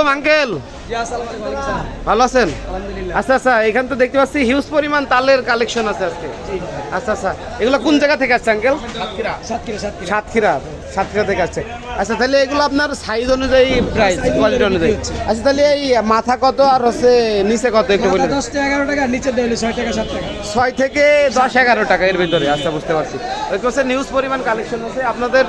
আলাইকুম আঙ্কেল। ভালো আছেন? আচ্ছা আচ্ছা এখানে তো দেখতে পাচ্ছি হিউজ পরিমাণ তালের কালেকশন আছে আজকে। আচ্ছা আচ্ছা এগুলো কোন জায়গা থেকে আসছে আঙ্কেল? সাতক্ষীরা। সাতক্ষীরা। থেকে আসছে। আচ্ছা তাহলে এগুলো আপনার সাইজ অনুযায়ী প্রাইস কোয়ালিটি অনুযায়ী। আচ্ছা তাহলে এই মাথা কত আর হচ্ছে নিচে কত একটু বলে। দশ টাকা এগারো টাকা নিচে দেয় ছয় টাকা সাত টাকা। ছয় থেকে দশ এগারো টাকা এর ভিতরে আচ্ছা বুঝতে পারছি। দেখতে পাচ্ছেন নিউজ পরিমাণ কালেকশন আছে আপনাদের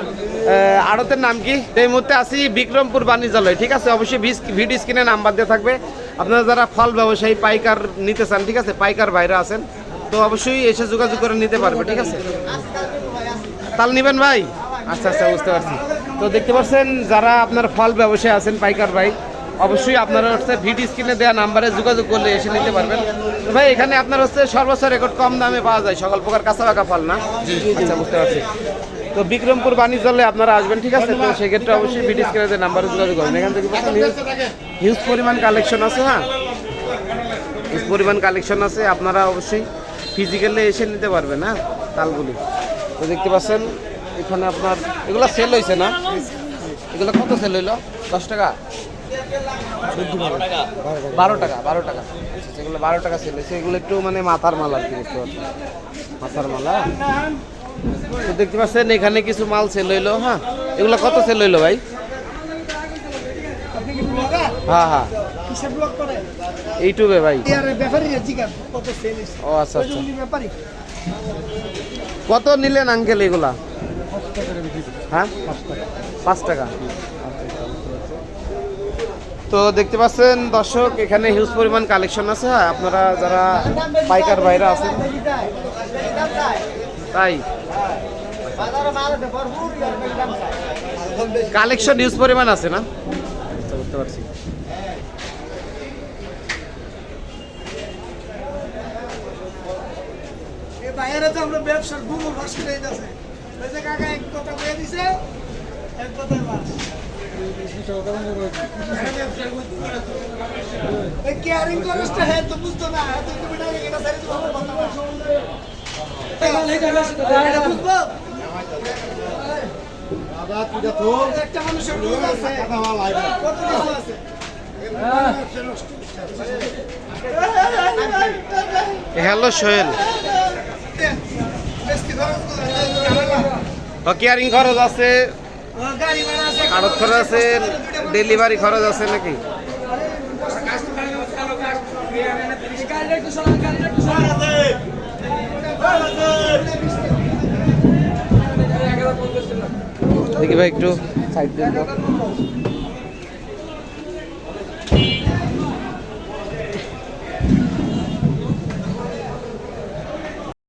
আড়তের নাম কি? এই মুহূর্তে আছি বিক্রমপুর বাণিজ্যালয় ঠিক আছে? অবশ্যই ভিডিও স্ক্রিনে নাম্বার দিয়ে থাকবে। আপনারা যারা ফল ব্যবসায়ী পাইকার নিতে চান ঠিক আছে? পাইকার বাইরে আছেন তো অবশ্যই এসে যোগাযোগ করে নিতে পারবে ঠিক আছে? তাল নিবেন ভাই। আচ্ছা আচ্ছা বুঝতে পারছি। তো দেখতে পাচ্ছেন যারা আপনার ফল ব্যবসায়ী আছেন পাইকার ভাই অবশ্যই আপনারা হচ্ছে ভিডিও স্ক্রিনে দেওয়া নাম্বারে যোগাযোগ করলে এসে নিতে পারবেন। তো ভাই এখানে আপনার হচ্ছে সর্বোচ্চ রেকর্ড কম দামে পাওয়া যায় সকল প্রকার কাঁচা পাকা ফল না? আচ্ছা বুঝতে পারছি। তো বিক্রমপুর বাণিজ্যালয়ে আপনারা আসবেন ঠিক আছে? তো সেক্ষেত্রে অবশ্যই ভিডিও স্ক্রিনে দেওয়া নাম্বারে যোগাযোগ করবেন। এখান থেকে হিউজ পরিমাণ কালেকশন আছে হ্যাঁ? হিউজ পরিমাণ কালেকশন আছে আপনারা অবশ্যই ফিজিক্যালি এসে নিতে পারবেন হ্যাঁ? তালগুলি। তো দেখতে পাচ্ছেন এখানে আপনার, এগুলো সেল হয়েছে না? এগুলো কত সেল হইল? দশ টাকা? বারো টাকা বারো টাকা। সেগুলো বারো টাকা সেল হয়েছে এগুলো একটু মানে মাথার মাল আর কি বুঝতে মাথার মালা তো দেখতে পাচ্ছেন, এখানে কিছু মাল সেল হইল হ্যাঁ? এগুলো কত সেল হইল ভাই? হ্যাঁ হ্যাঁ। ইউটিউবে ভাই। ও আচ্ছা আচ্ছা। কত নিলেন আঙ্কেল এগুলা? হ্যাঁ পাঁচ টাকা। তো দেখতে পাচ্ছেন দর্শক এখানে হিউজ পরিমাণ কালেকশন আছে। হ্যাঁ, আপনারা যারা পাইকার বাইরে আছেন তাই। কালেকশন হিউজ পরিমাণ আছে না? বুঝতে পারছি বাইরে তো আমরা ব্যবসার গুরু যাচ্ছে। হ্যাঁ তো বুঝতো না হ্যাঁ তো তুমি এটা সারি কথা একটা মানুষের আছে। কত কিছু আছে। হ্যালো সোহেল। কেয়ারিং খরচ আছে? আড়ত খরচ আছে ডেলিভারি খরচ আছে নাকি? দেখি ভাই একটু। সাইড দিন।